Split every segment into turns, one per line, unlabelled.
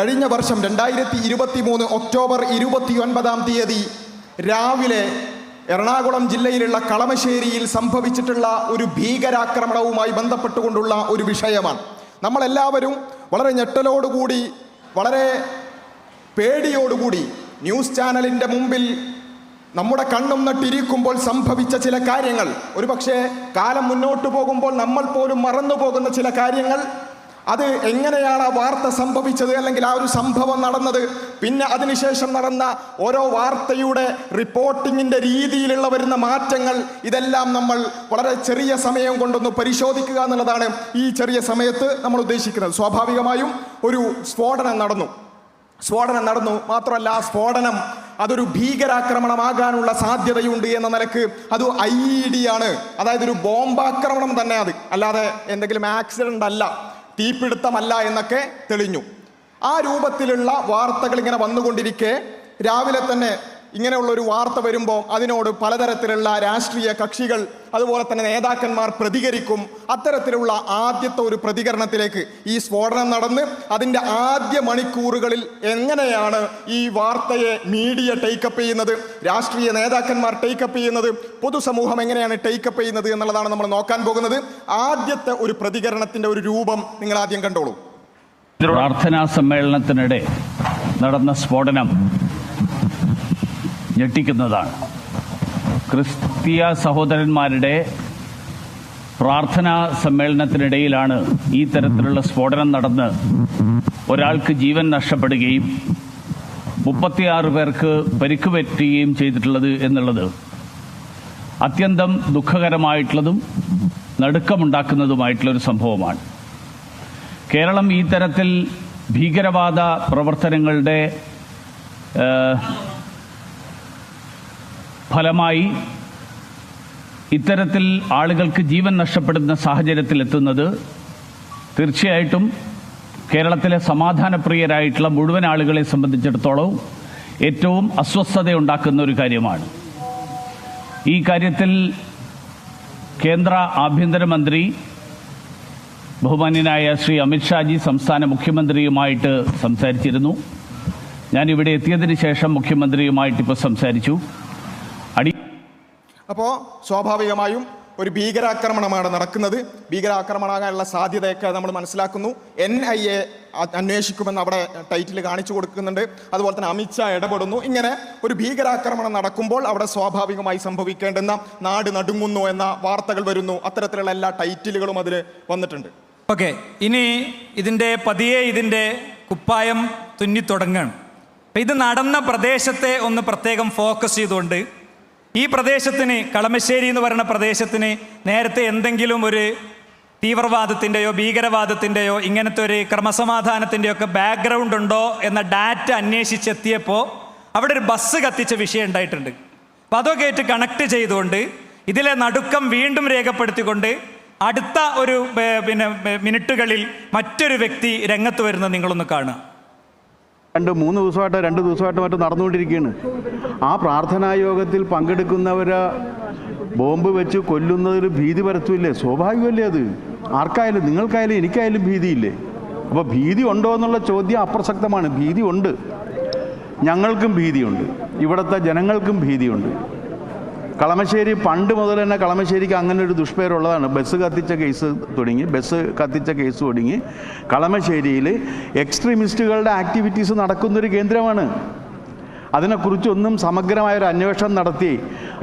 കഴിഞ്ഞ വർഷം രണ്ടായിരത്തി ഇരുപത്തി മൂന്ന് ഒക്ടോബർ ഇരുപത്തി ഒൻപതാം തീയതി രാവിലെ എറണാകുളം ജില്ലയിലുള്ള കളമശ്ശേരിയിൽ സംഭവിച്ചിട്ടുള്ള ഒരു ഭീകരാക്രമണവുമായി ബന്ധപ്പെട്ടുകൊണ്ടുള്ള ഒരു വിഷയമാണ്. നമ്മളെല്ലാവരും വളരെ ഞെട്ടലോടുകൂടി വളരെ പേടിയോടുകൂടി ന്യൂസ് ചാനലിന്റെ മുമ്പിൽ നമ്മുടെ കണ്ണും നട്ടിരിക്കുമ്പോൾ സംഭവിച്ച ചില കാര്യങ്ങൾ. ഒരുപക്ഷെ കാലം മുന്നോട്ട് പോകുമ്പോൾ നമ്മൾ പോലും മറന്നു പോകുന്ന ചില കാര്യങ്ങൾ അത് എങ്ങനെയാണ് ആ വാർത്ത സംഭവിച്ചത് അല്ലെങ്കിൽ ആ ഒരു സംഭവം നടന്നത്? പിന്നെ അതിനുശേഷം നടന്ന ഓരോ വാർത്തയുടെ റിപ്പോർട്ടിങ്ങിന്റെ രീതിയിലുള്ള വരുന്ന മാറ്റങ്ങൾ ഇതെല്ലാം നമ്മൾ വളരെ ചെറിയ സമയം കൊണ്ടൊന്ന് പരിശോധിക്കുക എന്നുള്ളതാണ് ഈ ചെറിയ സമയത്ത് നമ്മൾ ഉദ്ദേശിക്കുന്നത്. സ്വാഭാവികമായും ഒരു സ്ഫോടനം നടന്നു. സ്ഫോടനം നടന്നു. മാത്രമല്ല ആ സ്ഫോടനം അതൊരു ഭീകരാക്രമണമാകാനുള്ള സാധ്യതയുണ്ട് എന്ന നിലയ്ക്ക് അത് ഐ ഇ ഡി ആണ്. അതായത് ഒരു ബോംബാക്രമണം തന്നെ അത്. അല്ലാതെ എന്തെങ്കിലും ആക്സിഡന്റ് അല്ല. തീപിടുത്തമല്ല എന്നൊക്കെ തെളിഞ്ഞു. ആ രൂപത്തിലുള്ള വാർത്തകൾ ഇങ്ങനെ വന്നുകൊണ്ടിരിക്കെ രാവിലെ തന്നെ ഇങ്ങനെയുള്ള ഒരു വാർത്ത വരുമ്പോൾ അതിനോട് പലതരത്തിലുള്ള രാഷ്ട്രീയ കക്ഷികൾ അതുപോലെ തന്നെ നേതാക്കന്മാർ പ്രതികരിക്കും. അത്തരത്തിലുള്ള ആദ്യത്തെ ഒരു പ്രതികരണത്തിലേക്ക് ഈ സ്ഫോടനം നടന്ന് അതിന്റെ ആദ്യ മണിക്കൂറുകളിൽ എങ്ങനെയാണ് ഈ വാർത്തയെ മീഡിയ ടേക്കപ്പ് ചെയ്യുന്നത് രാഷ്ട്രീയ നേതാക്കന്മാർ ടേക്കപ്പ് ചെയ്യുന്നത് പൊതുസമൂഹം എങ്ങനെയാണ് ടേക്കപ്പ് ചെയ്യുന്നത് എന്നുള്ളതാണ് നമ്മൾ നോക്കാൻ പോകുന്നത്. ആദ്യത്തെ ഒരു പ്രതികരണത്തിന്റെ ഒരു രൂപം നിങ്ങൾ ആദ്യം കണ്ടോളൂ.
പ്രാർത്ഥനാ സമ്മേളനത്തിനിടെ നടന്ന സ്ഫോടനം ഞെട്ടിക്കുന്നതാണ്. ക്രിസ്തീയ സഹോദരന്മാരുടെ പ്രാർത്ഥനാ സമ്മേളനത്തിനിടയിലാണ് ഈ തരത്തിലുള്ള സ്ഫോടനം നടന്ന് ഒരാൾക്ക് ജീവൻ നഷ്ടപ്പെടുകയും മുപ്പത്തിയാറ് പേർക്ക് പരിക്ക് പറ്റുകയും ചെയ്തിട്ടുള്ളത് എന്നുള്ളത് അത്യന്തം ദുഃഖകരമായിട്ടുള്ളതും നടുക്കമുണ്ടാക്കുന്നതുമായിട്ടുള്ളൊരു സംഭവമാണ്. കേരളം ഈ തരത്തിൽ ഭീകരവാദ പ്രവർത്തനങ്ങളുടെ ഫലമായി ഇത്തരത്തിൽ ആളുകൾക്ക് ജീവൻ നഷ്ടപ്പെടുന്ന സാഹചര്യത്തിലെത്തുന്നത് തീർച്ചയായിട്ടും കേരളത്തിലെ സമാധാനപ്രിയരായിട്ടുള്ള മുഴുവൻ ആളുകളെ സംബന്ധിച്ചിടത്തോളം ഏറ്റവും അസ്വസ്ഥതയുണ്ടാക്കുന്ന ഒരു കാര്യമാണ്. ഈ കാര്യത്തിൽ കേന്ദ്ര ആഭ്യന്തരമന്ത്രി ബഹുമാന്യനായ ശ്രീ അമിത്ഷാജി സംസ്ഥാന മുഖ്യമന്ത്രിയുമായിട്ട് സംസാരിച്ചിരുന്നു. ഞാൻ ഇവിടെ എത്തിയതിന് ശേഷം മുഖ്യമന്ത്രിയുമായിട്ട് ഇപ്പോൾ സംസാരിച്ചു.
അപ്പോൾ സ്വാഭാവികമായും ഒരു ഭീകരാക്രമണമാണ് നടക്കുന്നത്. ഭീകരാക്രമണമാകാനുള്ള സാധ്യതയൊക്കെ നമ്മൾ മനസ്സിലാക്കുന്നു. എൻ ഐ എ അന്വേഷിക്കുമെന്ന് അവിടെ ടൈറ്റിൽ കാണിച്ചു കൊടുക്കുന്നുണ്ട്. അതുപോലെ തന്നെ അമിത്ഷാ ഇടപെടുന്നു. ഇങ്ങനെ ഒരു ഭീകരാക്രമണം നടക്കുമ്പോൾ അവിടെ സ്വാഭാവികമായി സംഭവിക്കേണ്ടുന്ന നാട് നടുങ്ങുന്നു എന്ന വാർത്തകൾ വരുന്നു. അത്തരത്തിലുള്ള എല്ലാ ടൈറ്റിലുകളും അതിൽ വന്നിട്ടുണ്ട്.
ഓക്കെ ഇനി ഇതിന്റെ പതിയെ ഇതിന്റെ കുപ്പായം തുന്നി തുടങ്ങാണ് അപ്പം ഇത് നടന്ന പ്രദേശത്തെ ഒന്ന് പ്രത്യേകം ഫോക്കസ് ചെയ്തുകൊണ്ട് ഈ പ്രദേശത്തിന് കളമശ്ശേരി എന്ന് പറയുന്ന പ്രദേശത്തിന് നേരത്തെ എന്തെങ്കിലും ഒരു തീവ്രവാദത്തിന്റെയോ ഭീകരവാദത്തിന്റെയോ ഇങ്ങനത്തെ ഒരു ക്രമസമാധാനത്തിന്റെയോ ഒക്കെ ബാക്ക്ഗ്രൗണ്ട് ഉണ്ടോ എന്ന ഡാറ്റ അന്വേഷിച്ചെത്തിയപ്പോൾ അവിടെ ഒരു ബസ് കത്തിച്ച വിഷയം ഉണ്ടായിട്ടുണ്ട്. അപ്പം അതൊക്കെ ആയിട്ട് കണക്ട് ചെയ്തുകൊണ്ട് ഇതിലെ നടുക്കം വീണ്ടും രേഖപ്പെടുത്തിക്കൊണ്ട് അടുത്ത ഒരു പിന്നെ മിനിറ്റുകളിൽ മറ്റൊരു വ്യക്തി രംഗത്ത് വരുന്നത് നിങ്ങളൊന്ന് കാണുക.
രണ്ട് മൂന്ന് ദിവസമായിട്ട് രണ്ട് ദിവസമായിട്ട് മറ്റും നടന്നുകൊണ്ടിരിക്കുകയാണ്. ആ പ്രാർത്ഥനാ യോഗത്തിൽ പങ്കെടുക്കുന്നവരെ ബോംബ് വെച്ച് കൊല്ലുന്നതിൽ ഭീതി പരത്തുമില്ലേ സ്വാഭാവികമല്ലേ അത്? ആർക്കായാലും നിങ്ങൾക്കായാലും എനിക്കായാലും ഭീതിയില്ലേ? അപ്പോൾ ഭീതി ഉണ്ടോ എന്നുള്ള ചോദ്യം അപ്രസക്തമാണ്. ഭീതി ഉണ്ട്. ഞങ്ങൾക്കും ഭീതിയുണ്ട്. ഇവിടുത്തെ ജനങ്ങൾക്കും ഭീതിയുണ്ട്. കളമശ്ശേരി പണ്ട് മുതൽ തന്നെ കളമശ്ശേരിക്ക് അങ്ങനെ ഒരു ദുഷ്പേരുള്ളതാണ് ബസ് കത്തിച്ച കേസ് തുടങ്ങി. ബസ് കത്തിച്ച കേസ് തുടങ്ങി കളമശ്ശേരിയിൽ എക്സ്ട്രീമിസ്റ്റുകളുടെ ആക്ടിവിറ്റീസ് നടക്കുന്നൊരു കേന്ദ്രമാണ്. അതിനെക്കുറിച്ചൊന്നും സമഗ്രമായ ഒരു അന്വേഷണം നടത്തി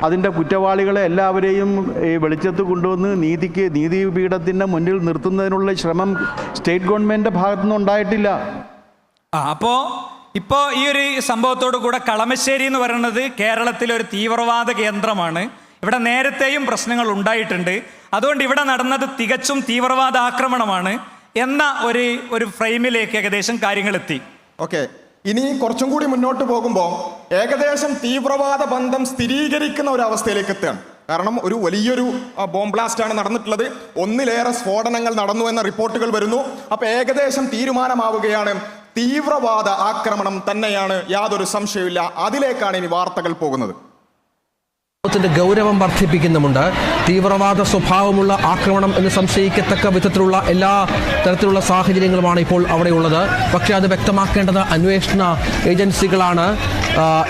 അതിന്റെ കുറ്റവാളികളെ എല്ലാവരെയും ഈ വെളിച്ചത്ത് കൊണ്ടുവന്ന് നീതിക്ക് നീതിപീഠത്തിന്റെ മുന്നിൽ നിർത്തുന്നതിനുള്ള ശ്രമം സ്റ്റേറ്റ് ഗവൺമെന്റിന്റെ ഭാഗത്തുനിന്ന് ഉണ്ടായിട്ടില്ല.
ആ അപ്പോൾ ഇപ്പോൾ ഈ ഒരു സംഭവത്തോടു കൂടെ കളമശ്ശേരി എന്ന് പറയുന്നത് കേരളത്തിലെ ഒരു തീവ്രവാദ കേന്ദ്രമാണ്. ഇവിടെ നേരത്തെയും പ്രശ്നങ്ങൾ ഉണ്ടായിട്ടുണ്ട്. അതുകൊണ്ട് ഇവിടെ നടന്നത് തികച്ചും തീവ്രവാദ ആക്രമണമാണ് എന്ന ഒരു ഒരു ഫ്രെയിമിലേക്ക് ഏകദേശം കാര്യങ്ങൾ എത്തി.
ഓക്കെ. ഇനി കുറച്ചും കൂടി മുന്നോട്ട് പോകുമ്പോൾ ഏകദേശം തീവ്രവാദ ബന്ധം സ്ഥിരീകരിക്കുന്ന ഒരു അവസ്ഥയിലേക്ക് എത്തുകയാണ്. കാരണം ഒരു വലിയൊരു ബോംബ് ബ്ലാസ്റ്റ് ആണ് നടന്നിട്ടുള്ളത്. ഒന്നിലേറെ സ്ഫോടനങ്ങൾ നടന്നു എന്ന റിപ്പോർട്ടുകൾ വരുന്നു. അപ്പോൾ ഏകദേശം തീരുമാനമാവുകയാണ് തീവ്രവാദ ആക്രമണം തന്നെയാണ് യാതൊരു സംശയമില്ല അതിലേക്കാണ് ഇനി വാർത്തകൾ പോകുന്നത്.
ത്തിന്റെ ഗൗരവം വർദ്ധിപ്പിക്കുന്നുമുണ്ട്. തീവ്രവാദ സ്വഭാവമുള്ള ആക്രമണം എന്ന് സംശയിക്കത്തക്ക വിധത്തിലുള്ള എല്ലാ തരത്തിലുള്ള സാഹചര്യങ്ങളുമാണ് ഇപ്പോൾ അവിടെയുള്ളത്. പക്ഷേ അത് വ്യക്തമാക്കേണ്ടത് അന്വേഷണ ഏജൻസികളാണ്.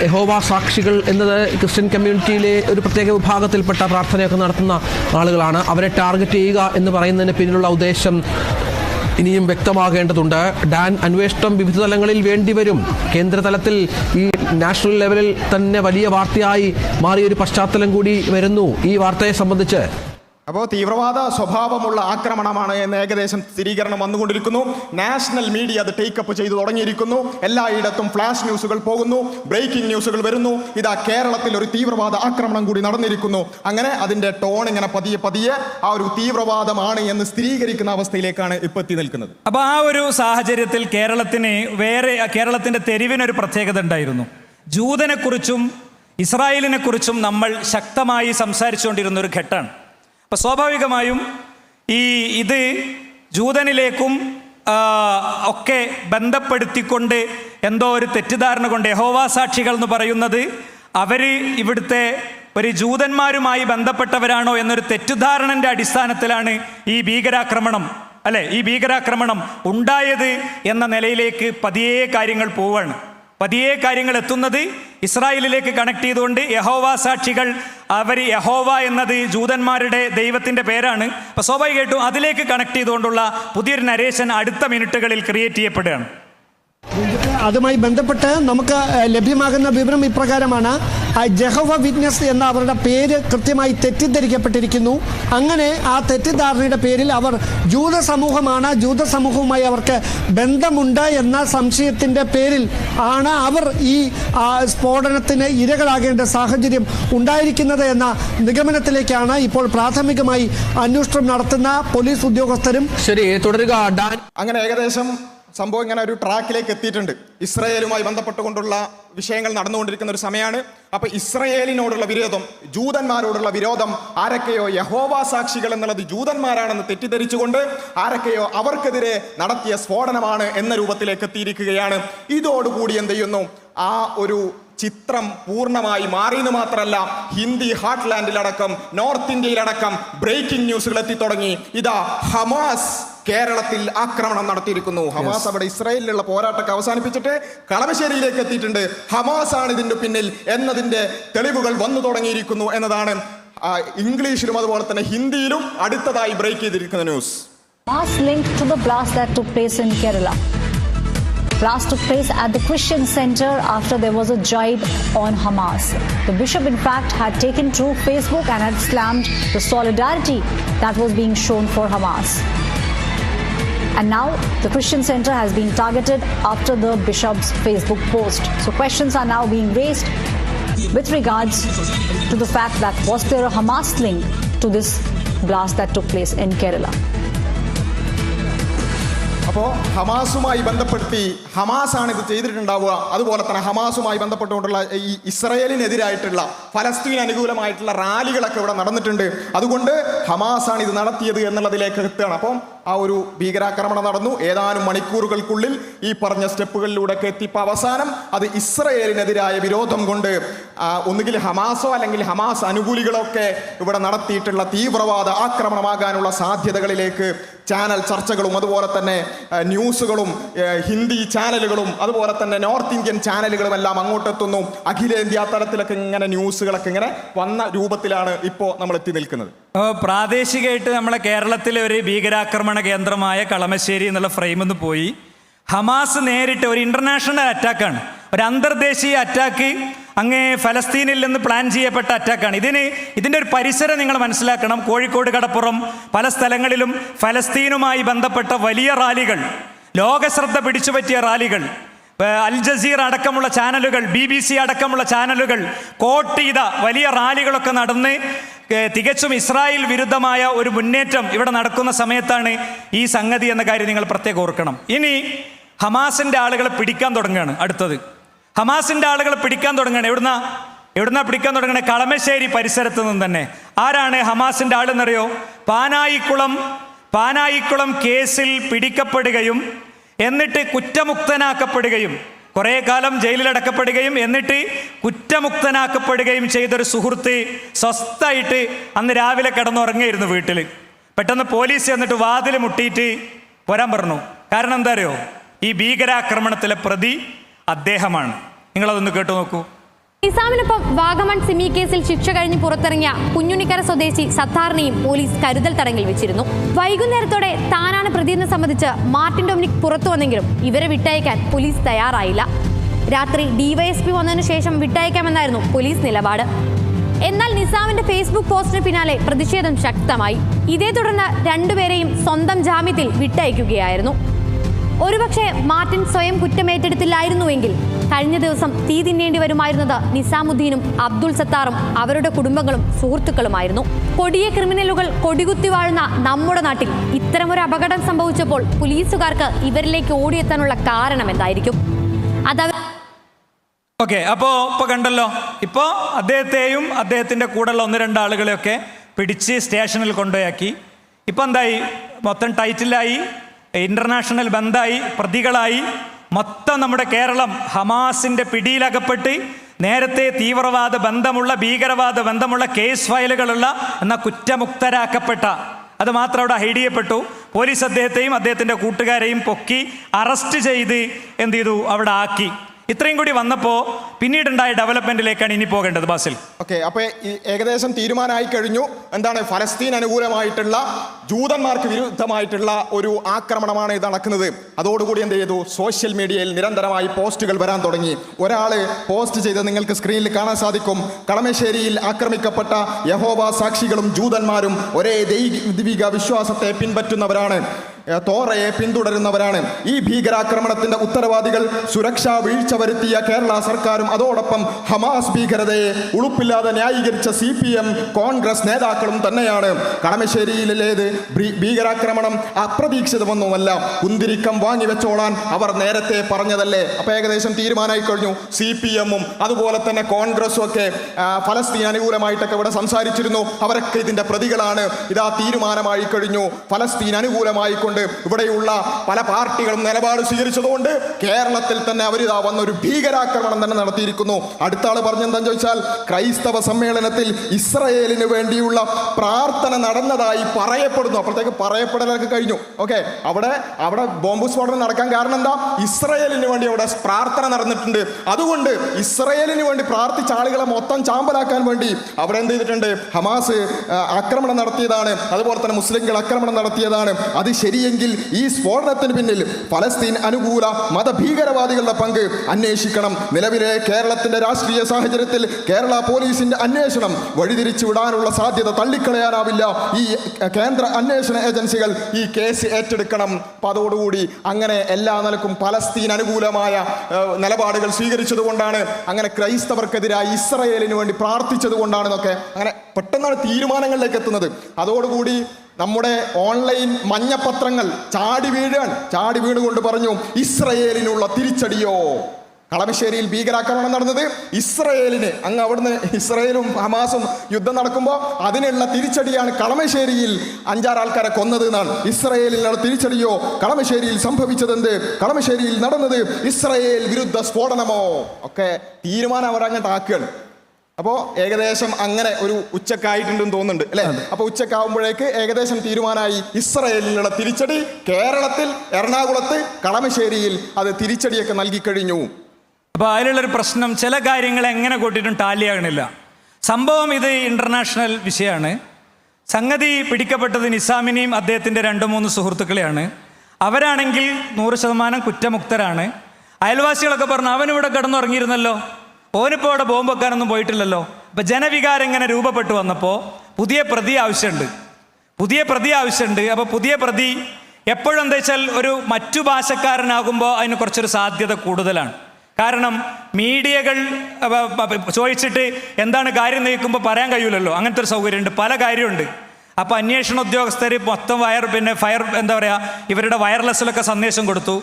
യഹോവ സാക്ഷികൾ എന്നത് ക്രിസ്ത്യൻ കമ്മ്യൂണിറ്റിയിലെ ഒരു പ്രത്യേക വിഭാഗത്തിൽപ്പെട്ട പ്രാർത്ഥനയൊക്കെ നടത്തുന്ന ആളുകളാണ്. അവരെ ടാർഗറ്റ് ചെയ്യുക എന്ന് പറയുന്നതിന് പിന്നിലുള്ള ഉദ്ദേശം ഇനിയും വ്യക്തമാകേണ്ടതുണ്ട്. ഡാൻ അന്വേഷണം വിവിധ തലങ്ങളിൽ വേണ്ടിവരും. കേന്ദ്രതലത്തിൽ ഈ നാഷണൽ ലെവലിൽ തന്നെ വലിയ വാർത്തയായി മാറിയൊരു പശ്ചാത്തലം കൂടി വരുന്നു. ഈ വാർത്തയെ സംബന്ധിച്ച്
അപ്പോൾ തീവ്രവാദ സ്വഭാവമുള്ള ആക്രമണമാണ് എന്ന് ഏകദേശം സ്ഥിരീകരണം വന്നുകൊണ്ടിരിക്കുന്നു. നാഷണൽ മീഡിയ അത് ടേക്കപ്പ് ചെയ്തു തുടങ്ങിയിരിക്കുന്നു. എല്ലായിടത്തും ഫ്ലാഷ് ന്യൂസുകൾ പോകുന്നു. ബ്രേക്കിംഗ് ന്യൂസുകൾ വരുന്നു. ഇതാ കേരളത്തിൽ ഒരു തീവ്രവാദ ആക്രമണം കൂടി നടന്നിരിക്കുന്നു. അങ്ങനെ അതിന്റെ ടോൺ ഇങ്ങനെ പതിയെ പതിയെ ആ ഒരു തീവ്രവാദമാണ് എന്ന് സ്ഥിരീകരിക്കുന്ന അവസ്ഥയിലേക്കാണ് ഇപ്പോൾ എത്തി നിൽക്കുന്നത്.
അപ്പോൾ ആ ഒരു സാഹചര്യത്തിൽ കേരളത്തിന് വേറെ കേരളത്തിന്റെ തെരുവിനൊരു പ്രത്യേകത ഉണ്ടായിരുന്നു. ജൂതനെക്കുറിച്ചും ഇസ്രായേലിനെക്കുറിച്ചും നമ്മൾ ശക്തമായി സംസാരിച്ചുകൊണ്ടിരുന്ന ഒരു ഘട്ടമാണ്. അപ്പോൾ സ്വാഭാവികമായും ഈ ഇത് ജൂതനിലേക്കും ഒക്കെ ബന്ധപ്പെടുത്തിക്കൊണ്ട് എന്തോ ഒരു തെറ്റിദ്ധാരണ കൊണ്ട് യഹോവാ സാക്ഷികൾ എന്ന് പറയുന്നത് അവർ ഇവിടുത്തെ ഒരു ജൂതന്മാരുമായി ബന്ധപ്പെട്ടവരാണോ എന്നൊരു തെറ്റിദ്ധാരണന്റെ അടിസ്ഥാനത്തിലാണ് ഈ ഭീകരാക്രമണം അല്ലെ? ഈ ഭീകരാക്രമണം ഉണ്ടായത് എന്ന നിലയിലേക്ക് പതിയേ കാര്യങ്ങൾ പോവാണ് പതിയെ കാര്യങ്ങൾ എത്തുന്നത് ഇസ്രായേലിലേക്ക് കണക്ട് ചെയ്തുകൊണ്ട് യഹോവ സാക്ഷികൾ അവർ യഹോവ എന്നത് ജൂതന്മാരുടെ ദൈവത്തിന്റെ പേരാണ്. അപ്പോൾ സ്വാഭാവികമായിട്ടും അതിലേക്ക് കണക്ട് ചെയ്തുകൊണ്ടുള്ള പുതിയൊരു നരേഷൻ അടുത്ത മിനിറ്റുകളിൽ ക്രിയേറ്റ് ചെയ്യപ്പെടുകയാണ്.
അതുമായി ബന്ധപ്പെട്ട് നമുക്ക് ലഭ്യമാകുന്ന വിവരം ഇപ്രകാരമാണ്. ജഹവ ജഹോവ വിറ്റ്നസ് എന്ന അവരുടെ പേര് കൃത്യമായി തെറ്റിദ്ധരിക്കപ്പെട്ടിരിക്കുന്നു. അങ്ങനെ ആ തെറ്റിദ്ധാരണയുടെ പേരിൽ അവർ ജൂത സമൂഹമാണ് ജൂത സമൂഹവുമായി അവർക്ക് ബന്ധമുണ്ട് എന്ന സംശയത്തിന്റെ പേരിൽ ആണ് അവർ ഈ സ്ഫോടനത്തിന് ഇരകളാകേണ്ട സാഹചര്യം ഉണ്ടായിരിക്കുന്നത് എന്ന നിഗമനത്തിലേക്കാണ് ഇപ്പോൾ പ്രാഥമികമായി അന്വേഷണം നടത്തുന്ന പോലീസ് ഉദ്യോഗസ്ഥരും
ശരി തുടരുക. ഡാൻ
അങ്ങനെ ഏകദേശം സംഭവം ഇങ്ങനെ ഒരു ട്രാക്കിലേക്ക് എത്തിയിട്ടുണ്ട്. ഇസ്രയേലുമായി ബന്ധപ്പെട്ടുകൊണ്ടുള്ള വിഷയങ്ങൾ നടന്നുകൊണ്ടിരിക്കുന്ന ഒരു സമയമാണ്. അപ്പോൾ ഇസ്രയേലിനോടുള്ള വിരോധം ജൂതന്മാരോടുള്ള വിരോധം ആരൊക്കെയോ യഹോവ സാക്ഷികൾ എന്നുള്ളത് ജൂതന്മാരാണെന്ന് തെറ്റിദ്ധരിച്ചുകൊണ്ട് ആരൊക്കെയോ അവർക്കെതിരെ നടത്തിയ സ്ഫോടനമാണ് എന്ന രൂപത്തിലേക്ക് എത്തിയിരിക്കുകയാണ്. ഇതോടുകൂടി എന്ത് ചെയ്യുന്നു? ആ ഒരു ചിത്രം പൂർണമായി മാറിയെന്ന് മാത്രമല്ല ഹിന്ദി ഹാർട്ട്ലാൻഡിലടക്കം നോർത്ത് ഇന്ത്യയിലടക്കം ബ്രേക്കിംഗ് ന്യൂസുകൾ എത്തി തുടങ്ങി ഇതാ ഹമാസ് കേരളത്തിൽ ആക്രമണം നടത്തിയിരിക്കുന്നു. ഹമാസ് അവിടെ ഇസ്രായേലിലുള്ള പോരാട്ടമൊക്കെ അവസാനിപ്പിച്ചിട്ട് കളമശ്ശേരിയിലേക്ക് എത്തിയിട്ടുണ്ട്. ഹമാസ് ആണ് ഇതിന്റെ പിന്നിൽ എന്നതിന്റെ തെളിവുകൾ വന്നു തുടങ്ങിയിരിക്കുന്നു എന്നതാണ് ഇംഗ്ലീഷിലും അതുപോലെ തന്നെ ഹിന്ദിയിലും അടുത്തതായി ബ്രേക്ക് ചെയ്തിരിക്കുന്ന news.
Blast took place at the Christian center after there was a jibe on Hamas. The bishop, in fact, had taken to Facebook and had slammed the solidarity that was being shown for Hamas. And now the Christian Center has been targeted after the bishop's Facebook post. So questions are now being raised with regards to the fact that was there a Hamas link to this blast that took place in Kerala?
അപ്പോ ഹമാസുമായി ബന്ധപ്പെടുത്തി Hamas ആണ് ഇത് ചെയ്തിട്ടുണ്ടാവുക അതുപോലെ തന്നെ ഹമാസുമായി ബന്ധപ്പെട്ടുകൊണ്ടുള്ള ഈ ഇസ്രയേലിനെതിരായിട്ടുള്ള ഫലസ്തീൻ അനുകൂലമായിട്ടുള്ള റാലികളൊക്കെ ഇവിടെ നടന്നിട്ടുണ്ട് അതുകൊണ്ട് ഹമാസ് ആണ് ഇത് നടത്തിയത് എന്നുള്ളതിലേക്ക് എത്തുകയാണ് അപ്പം ആ ഒരു ഭീകരാക്രമണം നടന്നു. ഏതാനും മണിക്കൂറുകൾക്കുള്ളിൽ ഈ പറഞ്ഞ സ്റ്റെപ്പുകളിലൂടെ ഒക്കെ എത്തിയപ്പോൾ അവസാനം അത് ഇസ്രയേലിനെതിരായ വിരോധം കൊണ്ട് ഒന്നുകിൽ ഹമാസോ അല്ലെങ്കിൽ ഹമാസ് അനുകൂലികളൊക്കെ ഇവിടെ നടത്തിയിട്ടുള്ള തീവ്രവാദ ആക്രമണമാകാനുള്ള സാധ്യതകളിലേക്ക് ചാനൽ ചർച്ചകളും അതുപോലെ തന്നെ ന്യൂസുകളും ഹിന്ദി ചാനലുകളും അതുപോലെ തന്നെ നോർത്ത് ഇന്ത്യൻ ചാനലുകളും എല്ലാം അങ്ങോട്ടെത്തുന്നു. അഖിലേന്ത്യാ തലത്തിലൊക്കെ ഇങ്ങനെ ന്യൂസുകളൊക്കെ ഇങ്ങനെ വന്ന രൂപത്തിലാണ് ഇപ്പോൾ നമ്മൾ എത്തി നിൽക്കുന്നത്
പ്രാദേശികമായിട്ട് നമ്മളെ കേരളത്തിലെ ഒരു ഭീകരാക്രമണ കേന്ദ്രമായ കളമശ്ശേരി എന്നുള്ള ഫ്രെയിമിൽ നിന്ന് പോയി. ഹമാസ് നേരിട്ട് ഒരു ഇന്റർനാഷണൽ അറ്റാക്കാണ് ഒരു അന്തർദേശീയ അറ്റാക്ക് അങ്ങേ ഫലസ്തീനിൽ നിന്ന് പ്ലാൻ ചെയ്യപ്പെട്ട അറ്റാക്കാണ് ഇതിന് ഇതിന്റെ ഒരു പരിസരം നിങ്ങൾ മനസ്സിലാക്കണം. കോഴിക്കോട് കടപ്പുറം പല സ്ഥലങ്ങളിലും ഫലസ്തീനുമായി ബന്ധപ്പെട്ട വലിയ റാലികൾ ലോകശ്രദ്ധ പിടിച്ചുപറ്റിയ റാലികൾ അൽ ജസീർ അടക്കമുള്ള ചാനലുകൾ ബി ബി സി അടക്കമുള്ള ചാനലുകൾ കോട്ട് ചെയ്ത വലിയ റാലികളൊക്കെ നടന്ന് തികച്ചും ഇസ്രായേൽ വിരുദ്ധമായ ഒരു മുന്നേറ്റം ഇവിടെ നടക്കുന്ന സമയത്താണ് ഈ സംഗതി എന്ന കാര്യം നിങ്ങൾ പ്രത്യേകം ഓർക്കണം. ഇനി ഹമാസിന്റെ ആളുകളെ പിടിക്കാൻ തുടങ്ങുകയാണ് അടുത്തത്. ഹമാസിന്റെ ആളുകളെ പിടിക്കാൻ തുടങ്ങുകയാണ്. എവിടുന്ന? എവിടുന്ന പിടിക്കാൻ തുടങ്ങണേ കളമശ്ശേരി പരിസരത്ത് നിന്ന് തന്നെ. ആരാണ് ഹമാസിന്റെ ആളെന്നറിയോ? പാനായിക്കുളം പാനായിക്കുളം കേസിൽ പിടിക്കപ്പെടുകയും എന്നിട്ട് കുറ്റമുക്തനാക്കപ്പെടുകയും കുറേ കാലം ജയിലിലടക്കപ്പെടുകയും എന്നിട്ട് കുറ്റമുക്തനാക്കപ്പെടുകയും ചെയ്തൊരു സുഹൃത്ത് സ്വസ്ഥായിട്ട് അന്ന് രാവിലെ കിടന്നുറങ്ങിയിരുന്നു വീട്ടിൽ പെട്ടെന്ന് പോലീസ് എന്നിട്ട് വാതിൽ മുട്ടിയിട്ട് വരാൻ പറഞ്ഞു. കാരണം എന്താ അറിയോ? ഈ ഭീകരാക്രമണത്തിലെ പ്രതി അദ്ദേഹമാണ്. നിങ്ങളതൊന്ന് കേട്ടു നോക്കൂ.
നിസാമിനൊപ്പം വാഗമൺ സിമി കേസിൽ ശിക്ഷ കഴിഞ്ഞ് പുറത്തിറങ്ങിയ കുഞ്ഞുണിക്കര സ്വദേശി സത്താറിനെയും പോലീസ് കരുതൽ തടങ്കിൽ വെച്ചിരുന്നു. വൈകുന്നേരത്തോടെ താനാണ് പ്രതിയെന്ന് സംബന്ധിച്ച് മാർട്ടിൻ ഡൊമിനിക് പുറത്തു വന്നെങ്കിലും ഇവരെ വിട്ടയക്കാൻ പോലീസ് തയ്യാറായില്ല. രാത്രി ഡിവൈഎസ്പി വന്നതിനു ശേഷം വിട്ടയക്കാമെന്നായിരുന്നു പോലീസ് നിലപാട്. എന്നാൽ നിസാമിന്റെ ഫേസ്ബുക്ക് പോസ്റ്റിന് പിന്നാലെ പ്രതിഷേധം ശക്തമായി. ഇതേ തുടർന്ന് രണ്ടുപേരെയും സ്വന്തം ജാമ്യത്തിൽ വിട്ടയക്കുകയായിരുന്നു. ഒരുപക്ഷെ മാർട്ടിൻ സ്വയം കുറ്റമേറ്റെടുത്തില്ലായിരുന്നുവെങ്കിൽ കഴിഞ്ഞ ദിവസം തീ തിന്നേണ്ടി വരുമായിരുന്നത് നിസാമുദ്ദീനും അബ്ദുൾ സത്താറും അവരുടെ കുടുംബങ്ങളും സുഹൃത്തുക്കളുമായിരുന്നു. കൊടിയ ക്രിമിനലുകൾ കൊടികുത്തി വാഴുന്ന നമ്മുടെ നാട്ടിൽ ഇത്തരമൊരു അപകടം സംഭവിച്ചപ്പോൾ പോലീസുകാർക്ക് ഇവരിലേക്ക് ഓടിയെത്താനുള്ള കാരണം എന്തായിരിക്കും? അതവർ
ഓക്കെ അപ്പോൾ ഇപ്പോൾ കണ്ടല്ലോ. ഇപ്പോ അദ്ദേഹത്തെയും അദ്ദേഹത്തിന്റെ കൂടെയുള്ള ഒന്ന് രണ്ട് ആളുകളെയൊക്കെ പിടിച്ച് സ്റ്റേഷനിൽ കൊണ്ടുപോയാക്കി. ഇപ്പം എന്തായി? മൊത്തം ടൈറ്റിലായി ഇന്റർനാഷണൽ ബന്ധായി പ്രതികളായി. മൊത്തം നമ്മുടെ കേരളം ഹമാസിന്റെ പിടിയിലകപ്പെട്ട് നേരത്തെ തീവ്രവാദ ബന്ധമുള്ള ഭീകരവാദ ബന്ധമുള്ള കേസ് ഫയലുകളുള്ള എന്ന കുറ്റമുക്തരാക്കപ്പെട്ട അത് മാത്രം അവിടെ ഹൈഡ് ചെയ്യപ്പെട്ടു. പോലീസ് അദ്ദേഹത്തെയും അദ്ദേഹത്തിന്റെ കൂട്ടുകാരെയും പൊക്കി അറസ്റ്റ് ചെയ്ത് എന്ത് ചെയ്തു? അവിടെ ആക്കി. ഇത്രയും കൂടി വന്നപ്പോൾ പിന്നീടുണ്ടായ ഡെവലപ്മെന്റിലേക്കാണ് ഇനി പോകേണ്ടത് ബാസിൽ.
ഓക്കെ അപ്പൊ ഈ ഏകദേശം തീരുമാനമായി കഴിഞ്ഞു. എന്താണ് ഫലസ്തീൻ അനുകൂലമായിട്ടുള്ള ജൂതന്മാർക്ക് വിരുദ്ധമായിട്ടുള്ള ഒരു ആക്രമണമാണ് ഇത് നടക്കുന്നത്. അതോടുകൂടി എന്ത് ചെയ്തു? സോഷ്യൽ മീഡിയയിൽ നിരന്തരമായി പോസ്റ്റുകൾ വരാൻ തുടങ്ങി. ഒരാൾ പോസ്റ്റ് ചെയ്ത് നിങ്ങൾക്ക് സ്ക്രീനിൽ കാണാൻ സാധിക്കും. കളമശ്ശേരിയിൽ ആക്രമിക്കപ്പെട്ട യഹോബ സാക്ഷികളും ജൂതന്മാരും ഒരേ ദൈവിക വിശ്വാസത്തെ പിൻപറ്റുന്നവരാണ്. തോറയെ പിന്തുടരുന്നവരാണ്. ഈ ഭീകരാക്രമണത്തിന്റെ ഉത്തരവാദികൾ സുരക്ഷാ വീഴ്ച വരുത്തിയ കേരള സർക്കാരും അതോടൊപ്പം ഹമാസ് ഭീകരതയെ ഉളുപ്പില്ലാതെ ന്യായീകരിച്ച സി പി എം കോൺഗ്രസ് നേതാക്കളും തന്നെയാണ്. കളമശ്ശേരിയിലേത് ഭീകരാക്രമണം അപ്രതീക്ഷിതമൊന്നുമല്ല. കുന്തിരിക്കം വാങ്ങിവെച്ചോളാൻ അവർ നേരത്തെ പറഞ്ഞതല്ലേ? അപ്പൊ ഏകദേശം തീരുമാനമായി കഴിഞ്ഞു. സി പി എമ്മും അതുപോലെ തന്നെ കോൺഗ്രസും ഒക്കെ ഫലസ്തീൻ അനുകൂലമായിട്ടൊക്കെ ഇവിടെ സംസാരിച്ചിരുന്നു. അവരൊക്കെ ഇതിന്റെ പ്രതികളാണ്. ഇതാ തീരുമാനമായി കഴിഞ്ഞു. ഫലസ്തീൻ അനുകൂലമായിക്കൊണ്ട് ഇവിടെയുള്ള പല പാർട്ടികളും നിലപാട് സ്വീകരിച്ചതുകൊണ്ട് കേരളത്തിൽ തന്നെ അവരിതാ വന്ന ഒരു ഭീകരാക്രമണം തന്നെ നടത്തിയിരിക്കുന്നു. അടുത്ത ആൾ പറഞ്ഞെന്താന്ന് ചോദിച്ചാൽ ക്രൈസ്തവ സമ്മേളനത്തിൽ ഇസ്രയേലിന് വേണ്ടിയുള്ള പ്രാർത്ഥന നടന്നതായി പറയപ്പെടുന്നു. അപ്പോഴത്തേക്ക് പറയപ്പെടലൊക്കെ കഴിഞ്ഞു. ഓക്കെ അവിടെ അവിടെ ബോംബ് സ്ഫോടനം നടക്കാൻ കാരണം എന്താ? ഇസ്രയേലിന് വേണ്ടി അവിടെ പ്രാർത്ഥന നടന്നിട്ടുണ്ട്. അതുകൊണ്ട് ഇസ്രയേലിന് വേണ്ടി പ്രാർത്ഥിച്ച ആളുകളെ മൊത്തം ചാമ്പലാക്കാൻ വേണ്ടി അവിടെ എന്ത് ചെയ്തിട്ടുണ്ട്? ഹമാസ് ആക്രമണം നടത്തിയതാണ്. അതുപോലെ തന്നെ മുസ്ലിങ്ങൾ ആക്രമണം നടത്തിയതാണ്. അത് ശരിയെങ്കിൽ ഈ സ്ഫോടനത്തിന് പിന്നിൽ ഫലസ്തീൻ അനുകൂല മതഭീകരവാദികളുടെ പങ്ക് അന്വേഷിക്കണം. നിലവിലെ കേരളത്തിന്റെ രാഷ്ട്രീയ സാഹചര്യത്തിൽ കേരള പോലീസിന്റെ അന്വേഷണം വഴിതിരിച്ചു വിടാനുള്ള സാധ്യത തള്ളിക്കളയാനാവില്ല. ഈ കേന്ദ്ര അന്വേഷണ ഏജൻസികൾ ഈ കേസ് ഏറ്റെടുക്കണം. അപ്പം അതോടുകൂടി അങ്ങനെ എല്ലാ നിലക്കും ഫലസ്തീൻ അനുകൂലമായ നിലപാടുകൾ സ്വീകരിച്ചതുകൊണ്ടാണ് അങ്ങനെ ക്രൈസ്തവർക്കെതിരായി ഇസ്രയേലിന് വേണ്ടി പ്രാർത്ഥിച്ചതുകൊണ്ടാണെന്നൊക്കെ അങ്ങനെ പെട്ടെന്നാണ് തീരുമാനങ്ങളിലേക്ക് എത്തുന്നത്. അതോടുകൂടി നമ്മുടെ ഓൺലൈൻ മഞ്ഞപത്രങ്ങൾ ചാടി വീഴാൻ ചാടി വീണുകൊണ്ട് പറഞ്ഞു ഇസ്രയേലിനുള്ള തിരിച്ചടിയോ? കളമശ്ശേരിയിൽ ഭീകരാക്രമണം നടന്നത് ഇസ്രയേലിന്. അങ്ങ് അവിടുന്ന് ഇസ്രയേലും ഹമാസും യുദ്ധം നടക്കുമ്പോൾ അതിനുള്ള തിരിച്ചടിയാണ് കളമശ്ശേരിയിൽ അഞ്ചാറ് ആൾക്കാരെ കൊന്നത് എന്നാണ്. ഇസ്രയേലിനുള്ള തിരിച്ചടിയോ? കളമശ്ശേരിയിൽ സംഭവിച്ചതെന്ത്? കളമശ്ശേരിയിൽ നടന്നത് ഇസ്രയേൽ വിരുദ്ധ സ്ഫോടനമോ? ഒക്കെ തീരുമാനം അവർ അങ്ങോട്ട് ആക്കുകയാണ് അപ്പോൾ ഏകദേശം അങ്ങനെ ഒരു ഉച്ചക്കായിട്ടുണ്ടെന്ന് തോന്നുന്നുണ്ട് അല്ലേ? അപ്പോൾ ഉച്ചക്കാവുമ്പോഴേക്ക് ഏകദേശം തീരുമാനമായി. ഇസ്രയേലിലുള്ള തിരിച്ചടി കേരളത്തിൽ എറണാകുളത്ത് കളമശ്ശേരിയിൽ അത് തിരിച്ചടിയൊക്കെ നൽകി കഴിഞ്ഞു.
അപ്പോൾ അതിലുള്ളൊരു പ്രശ്നം ചില കാര്യങ്ങൾ എങ്ങനെ കൂട്ടിയിട്ടും ടാലിയാകണില്ല. സംഭവം ഇത് ഇന്റർനാഷണൽ വിഷയമാണ്. സംഗതി പിടിക്കപ്പെട്ടത് നിസാമിനെയും അദ്ദേഹത്തിന്റെ രണ്ട് മൂന്ന് സുഹൃത്തുക്കളെയാണ്. അവരാണെങ്കിൽ നൂറ് ശതമാനം കുറ്റമുക്തരാണ്. അയൽവാസികളൊക്കെ പറഞ്ഞു അവനിവിടെ കിടന്നുറങ്ങിയിരുന്നല്ലോ. ഓനിപ്പോൾ അവിടെ ബോംബ് വെക്കാനൊന്നും പോയിട്ടില്ലല്ലോ. അപ്പം ജനവികാരം ഇങ്ങനെ രൂപപ്പെട്ടു വന്നപ്പോൾ പുതിയ പ്രതി ആവശ്യമുണ്ട്. പുതിയ പ്രതി ആവശ്യമുണ്ട്. അപ്പോൾ പുതിയ പ്രതി എപ്പോഴും എന്താ വെച്ചാൽ ഒരു മറ്റു ഭാഷക്കാരനാകുമ്പോൾ അതിന് കുറച്ചൊരു സാധ്യത കൂടുതലാണ്. കാരണം മീഡിയകൾ ചോദിച്ചിട്ട് എന്താണ് കാര്യം നയിക്കുമ്പോൾ പറയാൻ കഴിയില്ലല്ലോ അങ്ങനത്തെ ഒരു സൗകര്യമുണ്ട്. പല കാര്യമുണ്ട്. അപ്പോൾ അന്വേഷണ ഉദ്യോഗസ്ഥർ മൊത്തം വയർ പിന്നെ ഫയർ എന്താ പറയുക ഇവരുടെ വയർലെസ്സിലൊക്കെ സന്ദേശം കൊടുത്തു.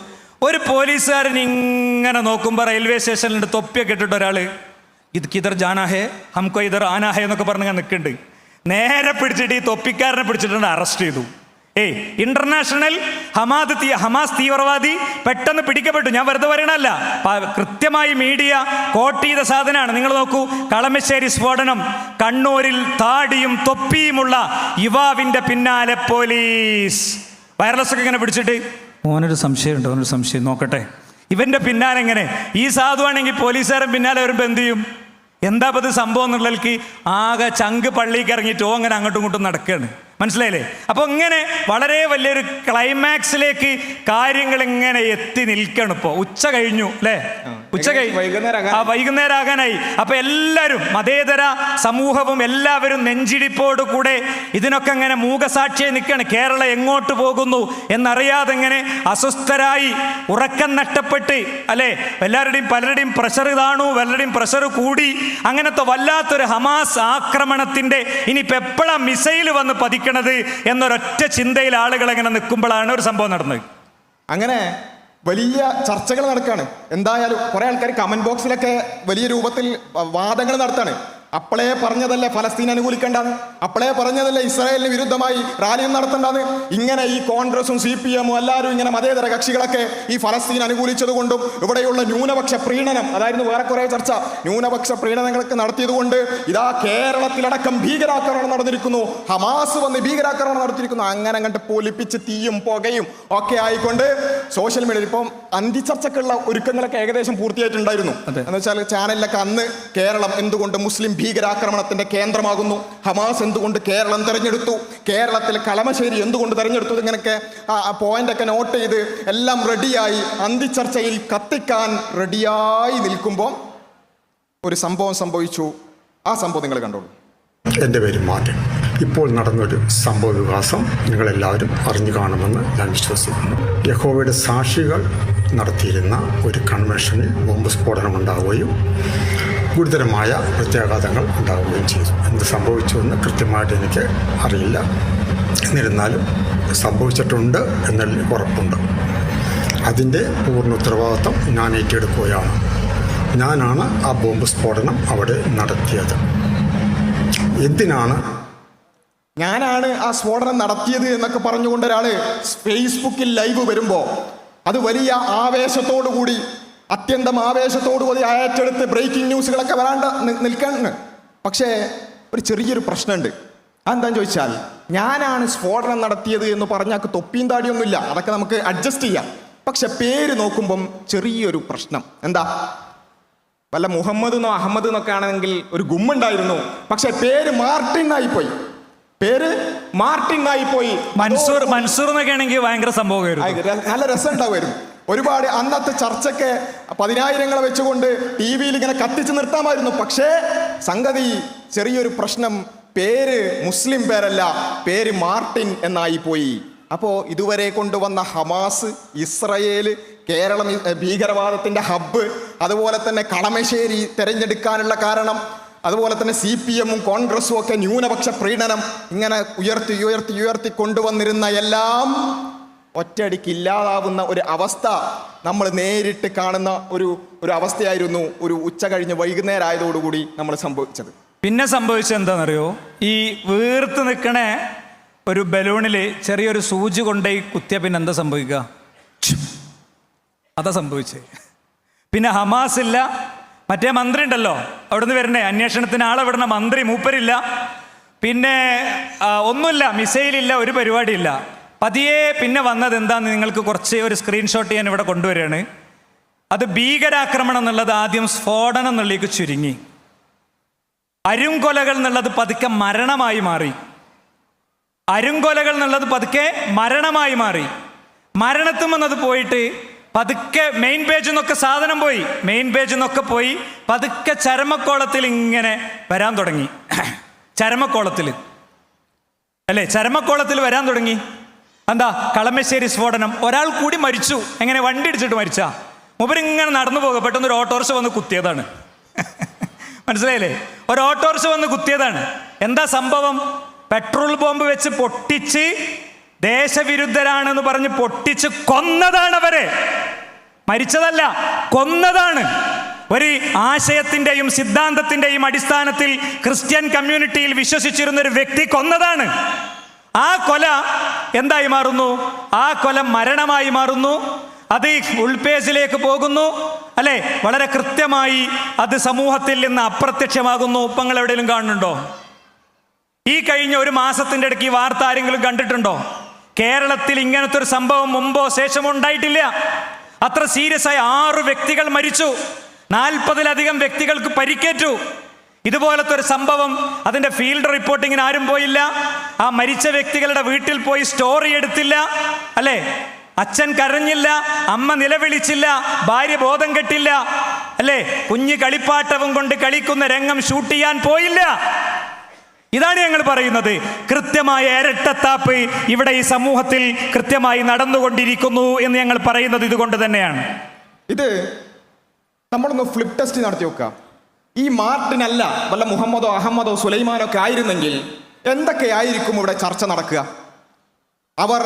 ഒരു പോലീസുകാരൻ ഇങ്ങനെ നോക്കുമ്പോൾ റെയിൽവേ സ്റ്റേഷനിലുണ്ട് തൊപ്പിയൊക്കെ ഇട്ടിട്ട് ഒരാൾ ഇത് കിതർ ജാനാഹേ ഹംകോ ഇതർ ആനാഹേ എന്നൊക്കെ പറഞ്ഞ് നിൽക്കുന്നുണ്ട്. നേരെ പിടിച്ചിട്ട് ഈ തൊപ്പിക്കാരനെ പിടിച്ചിട്ടുണ്ട് അറസ്റ്റ് ചെയ്തു. ഏയ് ഇന്റർനാഷണൽ ഹമാദ് തീ ഹമാസ് തീവ്രവാദി പെട്ടെന്ന് പിടിക്കപ്പെട്ടു. ഞാൻ വെറുതെ പറയണല്ല കൃത്യമായി മീഡിയ കോട്ട് ചെയ്ത സാധനമാണ്. നിങ്ങൾ നോക്കൂ കളമശ്ശേരി സ്ഫോടനം കണ്ണൂരിൽ താടിയും തൊപ്പിയുമുള്ള യുവാവിന്റെ പിന്നാലെ പോലീസ്. വയർലെസ് ഒക്കെ ഇങ്ങനെ പിടിച്ചിട്ട് ഓനൊരു സംശയമുണ്ട് ഓനൊരു സംശയം. നോക്കട്ടെ. ഇവന്റെ പിന്നാലെ എങ്ങനെ? ഈ സാധുവാണെങ്കിൽ പോലീസുകാരൻ പിന്നാലെ വരുമ്പോൾ എന്ത് ചെയ്യും? എന്താ ഇപ്പൊ ഇത് സംഭവം എന്നുള്ളതിലേക്ക് ആകെ ചങ്ക് പള്ളിക്ക് ഇറങ്ങിയിട്ട് ഓ അങ്ങനെ അങ്ങോട്ടും ഇങ്ങോട്ടും നടക്കുകയാണ് മനസ്സിലായില്ലേ? അപ്പൊ ഇങ്ങനെ വളരെ വലിയൊരു ക്ലൈമാക്സിലേക്ക് കാര്യങ്ങൾ ഇങ്ങനെ എത്തി നിൽക്കണം ഇപ്പോ. ഉച്ച കഴിഞ്ഞു അല്ലേ? ഉച്ച കഴിഞ്ഞു
വൈകുന്നേരം
ആ വൈകുന്നേരം ആകാനായി അപ്പൊ എല്ലാവരും മതേതര സമൂഹവും എല്ലാവരും നെഞ്ചിടിപ്പോട് കൂടെ ഇതിനൊക്കെ അങ്ങനെ മൂകസാക്ഷിയെ നിൽക്കുകയാണ്. കേരളം എങ്ങോട്ട് പോകുന്നു എന്നറിയാതെ ഇങ്ങനെ അസ്വസ്ഥരായി ഉറക്കം നഷ്ടപ്പെട്ട് അല്ലെ? എല്ലാവരുടെയും പലരുടെയും പ്രഷർ ഇതാണു പലരുടെയും പ്രഷർ കൂടി. അങ്ങനത്തെ വല്ലാത്തൊരു ഹമാസ് ആക്രമണത്തിന്റെ ഇനിയിപ്പോ എപ്പോഴാ മിസൈൽ വന്ന് പതിക്കണത് എന്നൊരൊറ്റ ചിന്തയിൽ ആളുകൾ ഇങ്ങനെ നിൽക്കുമ്പോഴാണ് ഒരു സംഭവം നടന്നത്.
അങ്ങനെ വലിയ ചർച്ചകൾ നടക്കുകയാണ് എന്തായാലും കുറെ ആൾക്കാർ കമന്റ് ബോക്സിലൊക്കെ വലിയ രൂപത്തിൽ വാദങ്ങൾ നടത്താണ്. അപ്പളേ പറഞ്ഞതല്ലേ ഫലസ്തീൻ അനുകൂലിക്കേണ്ടത്? അപ്പളേ പറഞ്ഞതല്ലേ ഇസ്രായേലിന് വിരുദ്ധമായി റാലിയും നടത്തേണ്ടത്? ഇങ്ങനെ ഈ കോൺഗ്രസും സി പി എമ്മും എല്ലാവരും ഇങ്ങനെ മതേതര കക്ഷികളൊക്കെ ഈ ഫലസ്തീൻ അനുകൂലിച്ചതുകൊണ്ടും ഇവിടെയുള്ള ന്യൂനപക്ഷ പ്രീണനം അതായിരുന്നു വേറെ കുറെ ചർച്ച ന്യൂനപക്ഷ പ്രീണനങ്ങളൊക്കെ നടത്തിയതുകൊണ്ട് ഇതാ കേരളത്തിലടക്കം ഭീകരാക്രമണം നടന്നിരിക്കുന്നു. ഹമാസ് വന്ന് ഭീകരാക്രമണം നടത്തിയിരിക്കുന്നു. അങ്ങനെ അങ്ങോട്ട് പൊലിപ്പിച്ച് തീയും പുകയും ഒക്കെ ആയിക്കൊണ്ട് സോഷ്യൽ മീഡിയയിൽ ഇപ്പം അന്തിച്ചർച്ചക്കുള്ള ഒരുക്കങ്ങളൊക്കെ ഏകദേശം പൂർത്തിയായിട്ടുണ്ടായിരുന്നു. എന്ന് വെച്ചാൽ ചാനലിലൊക്കെ അന്ന് കേരളം എന്തുകൊണ്ട് മുസ്ലിം ഭീകരാക്രമണത്തിന്റെ കേന്ദ്രമാകുന്നു? ഹമാസ് എന്തുകൊണ്ട് കേരളം തിരഞ്ഞെടുത്തു? കേരളത്തിൽ കളമശ്ശേരി എന്തുകൊണ്ട് തിരഞ്ഞെടുത്തു? ഇങ്ങനെയൊക്കെ പോയിന്റ് ഒക്കെ നോട്ട് ചെയ്ത് എല്ലാം റെഡിയായി അന്തിച്ചർച്ചയിൽ കത്തിക്കാൻ റെഡിയായി നിൽക്കുമ്പോൾ ഒരു സംഭവം സംഭവിച്ചു. ആ സംഭവം നിങ്ങൾ കണ്ടോളൂ.
എന്റെ പേര് മാർട്ടിൻ ഇപ്പോൾ നടന്നൊരു സംഭവ വികാസം നിങ്ങളെല്ലാവരും അറിഞ്ഞു കാണുമെന്ന് ഞാൻ വിശ്വസിക്കുന്നു. യഹോവയുടെ സാക്ഷികൾ നടത്തിയിരുന്ന ഒരു കൺവെൻഷനിൽ ബോംബ് സ്ഫോടനം ഉണ്ടാവുകയും ഗുരുതരമായ പ്രത്യാഘാതങ്ങൾ ഉണ്ടാവുകയും ചെയ്തു. എന്ത് സംഭവിച്ചുവെന്ന് കൃത്യമായിട്ട് എനിക്ക് അറിയില്ല. എന്നിരുന്നാലും സംഭവിച്ചിട്ടുണ്ട് എന്നതിൽ ഉറപ്പുണ്ട്. അതിന്റെ പൂർണ ഉത്തരവാദിത്വം ഞാൻ ഏറ്റെടുക്കുകയാണ്. ഞാനാണ് ആ ബോംബ് സ്ഫോടനം അവിടെ നടത്തിയത്. എന്തിനാണ്?
ഞാനാണ് ആ സ്ഫോടനം നടത്തിയത് എന്നൊക്കെ പറഞ്ഞുകൊണ്ട് ഒരാൾ ഫേസ്ബുക്കിൽ ലൈവ് വരുമ്പോൾ അത് വലിയ ആവേശത്തോടു കൂടി അത്യന്തം ആവേശത്തോടു കൂടി ഏറ്റെടുത്ത് ബ്രേക്കിംഗ് ന്യൂസുകളൊക്കെ വരാണ്ട് നിൽക്കാൻ നിൽക്കാണ് പക്ഷേ ഒരു ചെറിയൊരു പ്രശ്നമുണ്ട് അതെന്താന്ന് ചോദിച്ചാൽ ഞാനാണ് സ്ഫോടനം നടത്തിയത് എന്ന് പറഞ്ഞാൽ തൊപ്പിയും താടിയൊന്നുമില്ല. അതൊക്കെ നമുക്ക് അഡ്ജസ്റ്റ് ചെയ്യാം. പക്ഷെ പേര് നോക്കുമ്പം ചെറിയൊരു പ്രശ്നം. എന്താ? വല്ല മുഹമ്മദ് എന്നോ അഹമ്മദ് എന്നൊക്കെ ആണെങ്കിൽ ഒരു ഗുമ്മുണ്ടായിരുന്നു. പക്ഷെ പേര് മാർട്ടിൻ ആയിപ്പോയി. പേര് മാർട്ടിൻ ആയിപ്പോയി.
മൻസൂർ മൻസൂർ എന്നൊക്കെ ആണെങ്കിൽ ഭയങ്കര സംഭവമായിരുന്നു.
നല്ല രസം ഉണ്ടാവുമായിരുന്നു ഒരുപാട് അന്നത്തെ ചർച്ചയ്ക്ക് പതിനായിരങ്ങളെ വെച്ചുകൊണ്ട് ടി വിയിൽ ഇങ്ങനെ കത്തിച്ച് നിർത്താമായിരുന്നു. പക്ഷേ സംഗതി ചെറിയൊരു പ്രശ്നം. പേര് മുസ്ലിം പേരല്ല പേര് മാർട്ടിൻ എന്നായി പോയി. അപ്പോൾ ഇതുവരെ കൊണ്ടുവന്ന ഹമാസ് ഇസ്രയേൽ കേരളം ഭീകരവാദത്തിന്റെ ഹബ്ബ് അതുപോലെ തന്നെ കളമശ്ശേരി തിരഞ്ഞെടുക്കാനുള്ള കാരണം അതുപോലെ തന്നെ സി പി എമ്മും കോൺഗ്രസും ഒക്കെ ന്യൂനപക്ഷ പ്രീണനം ഇങ്ങനെ ഉയർത്തി ഉയർത്തി ഉയർത്തി കൊണ്ടുവന്നിരുന്ന എല്ലാം ഒറ്റയടിക്ക് ഇല്ലാതാവുന്ന ഒരു അവസ്ഥ നമ്മൾ നേരിട്ട് കാണുന്ന ഒരു ഒരു അവസ്ഥയായിരുന്നു ഒരു ഉച്ച കഴിഞ്ഞ് വൈകുന്നേരം ആയതോടുകൂടി നമ്മൾ സംഭവിച്ചത്.
പിന്നെ സംഭവിച്ചത് എന്താണെന്നറിയോ? ഈ വീർത്ത് നിൽക്കണ ഒരു ബലൂണിൽ ചെറിയൊരു സൂചി കൊണ്ടുപോയി കുത്തിയ പിന്നെ എന്താ സംഭവിക്കുക. അതാ സംഭവിച്ചത് പിന്നെ ഹമാസ് ഇല്ല. മറ്റേ മന്ത്രി ഉണ്ടല്ലോ. അവിടുന്ന് വരണേ. അന്വേഷണത്തിന് ആളെ വിടണ മന്ത്രി മൂപ്പരില്ല. പിന്നെ ഒന്നുമില്ല. മിസൈലില്ല. ഒരു പരിപാടിയില്ല. പതിയെ പിന്നെ വന്നത് എന്താന്ന് നിങ്ങൾക്ക് കുറച്ച് ഒരു സ്ക്രീൻഷോട്ട് ഞാൻ ഇവിടെ കൊണ്ടുവരികയാണ്. അത് ഭീകരാക്രമണം എന്നുള്ളത് ആദ്യം സ്ഫോടനം എന്നുള്ളേക്ക് ചുരുങ്ങി. അരുംകൊലകൾ എന്നുള്ളത് പതുക്കെ മരണമായി മാറി. അരുംകൊലകൾ എന്നുള്ളത് പതുക്കെ മരണമായി മാറി. മരണത്തും എന്നത് പോയിട്ട് പതുക്കെ മെയിൻ പേജിൽ നിന്നൊക്കെ സാധനം പോയി. മെയിൻ പേജിൽ നിന്നൊക്കെ പോയി പതുക്കെ ചരമക്കോളത്തിൽ ഇങ്ങനെ വരാൻ തുടങ്ങി. ചരമക്കോളത്തിൽ. അല്ലേ? ചരമക്കോളത്തിൽ വരാൻ തുടങ്ങി. എന്താ കളമശ്ശേരി സ്ഫോടനം. ഒരാൾ കൂടി മരിച്ചു. എങ്ങനെ വണ്ടി ഇടിച്ചിട്ട് മരിച്ച? മൂപ്പരിങ്ങനെ നടന്നു പോകുക പെട്ടെന്ന് ഒരു ഓട്ടോറിക്ഷ വന്ന് കുത്തിയതാണ്. മനസ്സിലായില്ലേ? ഒരു ഓട്ടോറിക്ഷ വന്ന് കുത്തിയതാണ്. എന്താ സംഭവം? പെട്രോൾ ബോംബ് വെച്ച് പൊട്ടിച്ച് ദേശവിരുദ്ധരാണെന്ന് പറഞ്ഞ് പൊട്ടിച്ച് കൊന്നതാണ് അവരെ. മരിച്ചതല്ല കൊന്നതാണ്. ഒരു ആശയത്തിന്റെയും സിദ്ധാന്തത്തിന്റെയും അടിസ്ഥാനത്തിൽ ക്രിസ്ത്യൻ കമ്മ്യൂണിറ്റിയിൽ വിശ്വസിച്ചിരുന്ന ഒരു വ്യക്തി കൊന്നതാണ്. ആ കൊല എന്തായി മാറുന്നു? ആ കൊല മരണമായി മാറുന്നു. അത് ഉൾപേജിലേക്ക് പോകുന്നു. അല്ലെ? വളരെ കൃത്യമായി അത് സമൂഹത്തിൽ നിന്ന് അപ്രത്യക്ഷമാകുന്നു. ഉപ്പങ്ങൾ എവിടെയെങ്കിലും കാണുന്നുണ്ടോ? ഈ കഴിഞ്ഞ ഒരു മാസത്തിന്റെ ഇടയ്ക്ക് ഈ വാർത്ത ആരെങ്കിലും കണ്ടിട്ടുണ്ടോ? കേരളത്തിൽ ഇങ്ങനത്തെ ഒരു സംഭവം മുമ്പോ ശേഷമോ ഉണ്ടായിട്ടില്ല. അത്ര സീരിയസ് ആയി ആറ് വ്യക്തികൾ മരിച്ചു. നാൽപ്പതിലധികം വ്യക്തികൾക്ക് പരിക്കേറ്റു. ഇതുപോലത്തെ ഒരു സംഭവം അതിന്റെ ഫീൽഡ് റിപ്പോർട്ടിങ്ങിന് ആരും പോയില്ല. ആ മരിച്ച വ്യക്തികളുടെ വീട്ടിൽ പോയി സ്റ്റോറി എടുത്തില്ല. അല്ലേ? അച്ഛൻ കരഞ്ഞില്ല അമ്മ നിലവിളിച്ചില്ല ഭാര്യ ബോധം കെട്ടില്ല. അല്ലേ? കുഞ്ഞ് കളിപ്പാട്ടവും കൊണ്ട് കളിക്കുന്ന രംഗം ഷൂട്ട് ചെയ്യാൻ പോയില്ല. ഇതാണ് ഞങ്ങൾ പറയുന്നത്. കൃത്യമായ ഇരട്ടത്താപ്പ് ഇവിടെ ഈ സമൂഹത്തിൽ കൃത്യമായി നടന്നുകൊണ്ടിരിക്കുന്നു എന്ന് ഞങ്ങൾ പറയുന്നത് ഇതുകൊണ്ട് തന്നെയാണ്.
ഇത് നമ്മളൊന്ന് ഫ്ലിപ്പ് ടെസ്റ്റ് നടത്തി നോക്കാം. ഈ മാർട്ടിനല്ല വല്ല മുഹമ്മദോ അഹമ്മദോ സുലൈമാനോ ഒക്കെ ആയിരുന്നെങ്കിൽ എന്തൊക്കെയായിരിക്കും ഇവിടെ ചർച്ച നടക്കുക? അവർ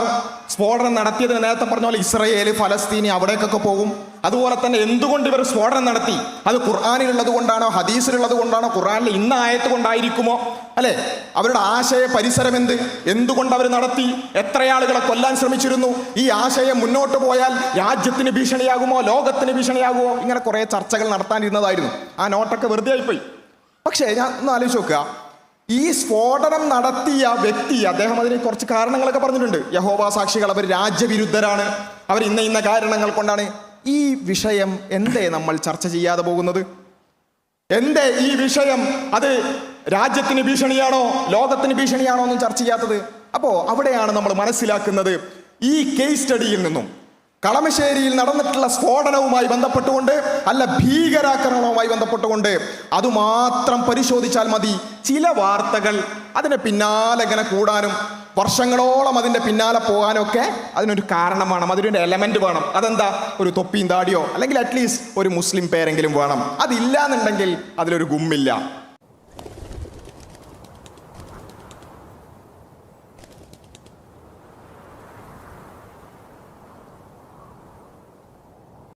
സ്ഫോടനം നടത്തിയത് നേരത്തെ പറഞ്ഞ പോലെ ഇസ്രയേൽ ഫലസ്തീനി അവിടേക്കൊക്കെ പോകും. അതുപോലെ തന്നെ എന്തുകൊണ്ട് ഇവർ സ്ഫോടനം നടത്തി? അത് ഖുർആാനിലുള്ളത് കൊണ്ടാണോ ഹദീസിലുള്ളത് കൊണ്ടാണോ ഖുർആാനിൽ ഇന്ന ആയത്ത് കൊണ്ടായിരിക്കുമോ? അല്ലെ? അവരുടെ ആശയ പരിസരം എന്ത്? എന്തുകൊണ്ട് അവർ നടത്തി? എത്ര ആളുകളെ കൊല്ലാൻ ശ്രമിച്ചിരുന്നു? ഈ ആശയം മുന്നോട്ട് പോയാൽ രാജ്യത്തിന് ഭീഷണിയാകുമോ ലോകത്തിന് ഭീഷണിയാകുമോ? ഇങ്ങനെ കുറേ ചർച്ചകൾ നടത്താനിരുന്നതായിരുന്നു. ആ നോട്ടൊക്കെ വെറുതെ ആയിപ്പോയി. പക്ഷേ ഞാൻ ഒന്ന് ആലോചിച്ച് നോക്കുക. ഈ സ്ഫോടനം നടത്തിയ വ്യക്തി അദ്ദേഹം അതിന് കുറച്ച് കാരണങ്ങളൊക്കെ പറഞ്ഞിട്ടുണ്ട്. യഹോവ സാക്ഷികൾ അവർ രാജ്യവിരുദ്ധരാണ്. അവർ ഇന്ന ഇന്ന കാരണങ്ങൾ കൊണ്ടാണ്. ഈ വിഷയം എന്തേ നമ്മൾ ചർച്ച ചെയ്യാതെ പോകുന്നത്? എന്തേ ഈ വിഷയം അത് രാജ്യത്തിന് ഭീഷണിയാണോ ലോകത്തിന് ഭീഷണിയാണോ ഒന്നും ചർച്ച ചെയ്യാത്തത്? അപ്പോൾ അവിടെയാണ് നമ്മൾ മനസ്സിലാക്കുന്നത് ഈ കേസ് സ്റ്റഡിയിൽ നിന്നും. കളമശ്ശേരിയിൽ നടന്നിട്ടുള്ള സ്ഫോടനവുമായി ബന്ധപ്പെട്ടുകൊണ്ട് അല്ല ഭീകരാക്രമണവുമായി ബന്ധപ്പെട്ടുകൊണ്ട് അതുമാത്രം പരിശോധിച്ചാൽ മതി. ചില വാർത്തകൾ അതിന് പിന്നാലെ ഇങ്ങനെ കൂടാനും വർഷങ്ങളോളം അതിന്റെ പിന്നാലെ പോകാനൊക്കെ അതിനൊരു കാരണം വേണം. അതിനൊരു എലമെന്റ് വേണം. അതെന്താ? ഒരു തൊപ്പിയും താടിയോ? അല്ലെങ്കിൽ അറ്റ്ലീസ്റ്റ് ഒരു മുസ്ലിം പേരെങ്കിലും വേണം. അതില്ല എന്നുണ്ടെങ്കിൽ അതിലൊരു ഗുമ്മില്ല.